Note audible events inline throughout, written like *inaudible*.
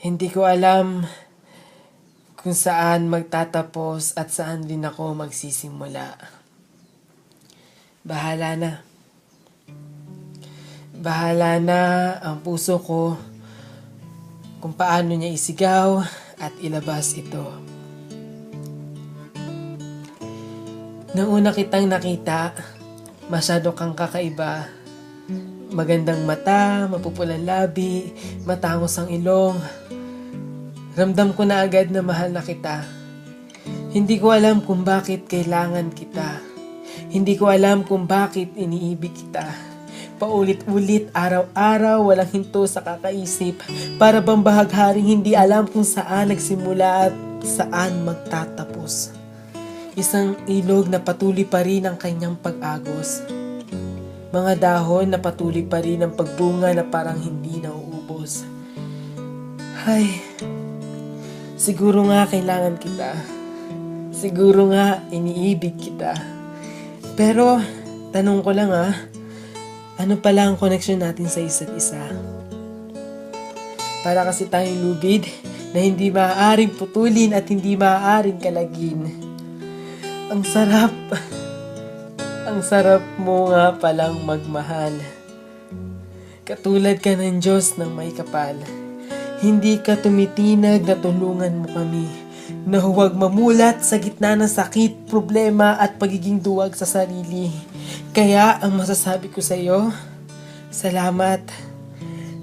Hindi ko alam kung saan magtatapos at saan din ako magsisimula. Bahala na. Bahala na ang puso ko kung paano niya isigaw at ilabas ito. Nang una kitang nakita, masyado kang kakaiba. Magandang mata, mapupulang labi, matangos ang ilong. Ramdam ko na agad na mahal na kita. Hindi ko alam kung bakit kailangan kita. Hindi ko alam kung bakit iniibig kita. Paulit-ulit, araw-araw, walang hinto sa kakaisip. Para bang bahagharing hindi alam kung saan nagsimula at saan magtatapos. Isang ilog na patuloy pa rin ang kanyang pag-agos. Mga dahon na patuloy pa rin ang pagbunga na parang hindi nauubos. Ay, siguro nga kailangan kita. Siguro nga iniibig kita. Pero, tanong ko lang ah, ano pala ang connection natin sa isa't isa? Para kasi tayong lubid na hindi maaaring putulin at hindi maaaring kalagin. Ang sarap. Ang sarap mo nga palang magmahal. Katulad ka ng Diyos ng may kapal. Hindi ka tumitinag na tulungan mo kami. Na huwag mamulat sa gitna ng sakit, problema at pagiging duwag sa sarili. Kaya ang masasabi ko sa iyo, salamat. Salamat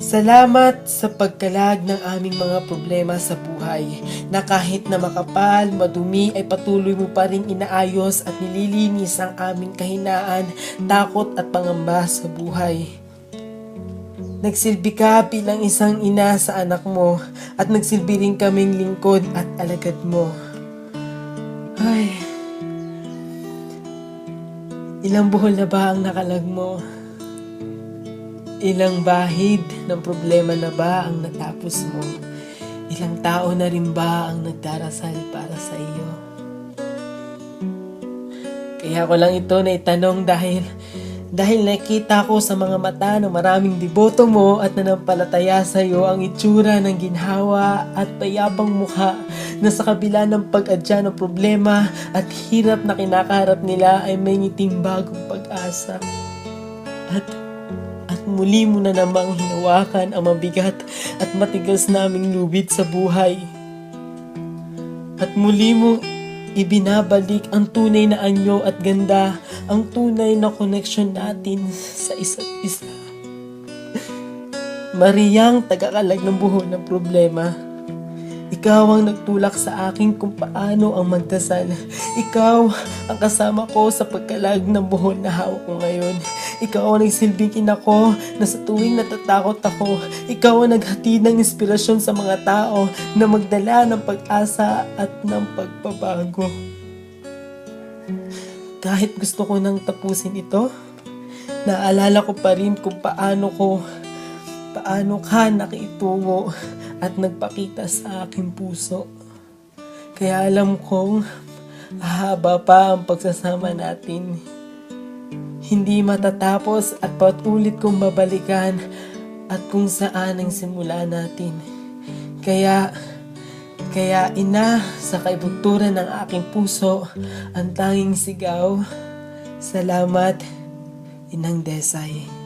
sa pagkalag ng aming mga problema sa buhay na kahit na makapal, madumi ay patuloy mo pa rin inaayos at nililinis ang aming kahinaan, takot at pangamba sa buhay. Nagsilbi ka bilang isang ina sa anak mo at nagsilbi rin kaming lingkod at alagad mo. Ay, ilang buhol na ba ang nakalag mo? Ilang bahid ng problema na ba ang natapos mo? Ilang tao na rin ba ang nagdarasal para sa iyo? Kaya ko lang ito na itanong dahil dahil nakita ko sa mga mata ng maraming deboto mo at nanampalataya sa iyo ang itsura ng ginhawa at payapang mukha na sa kabila ng pag-adya ng problema at hirap na kinakaharap nila ay may ngiting bagong pag-asa. At muli mo na namang hinawakan ang mabigat at matigas naming lubid sa buhay. At muli mo ibinabalik ang tunay na anyo at ganda, ang tunay na connection natin sa isa't isa. *laughs* Mariyang tagakalag ng buho ng problema. Ikaw ang nagtulak sa akin kung paano ang magdasal. Ikaw ang kasama ko sa pagkalag ng buhon na hawak ko ngayon. Ikaw ang nagsilbing ina ko na sa tuwing natatakot ako, ikaw ang naghatid ng inspirasyon sa mga tao na magdala ng pag-asa at ng pagbabago. Kahit gusto ko nang tapusin ito, naalala ko pa rin kung paano ko paano ka nakitungo at nagpakita sa aking puso. Kaya alam kong haba pa ang pagsasama natin. Hindi matatapos at patulit kong babalikan at kung saan ang simula natin. Kaya, kaya ina sa kaibugturan ng aking puso, ang tanging sigaw, salamat, Inang Desay.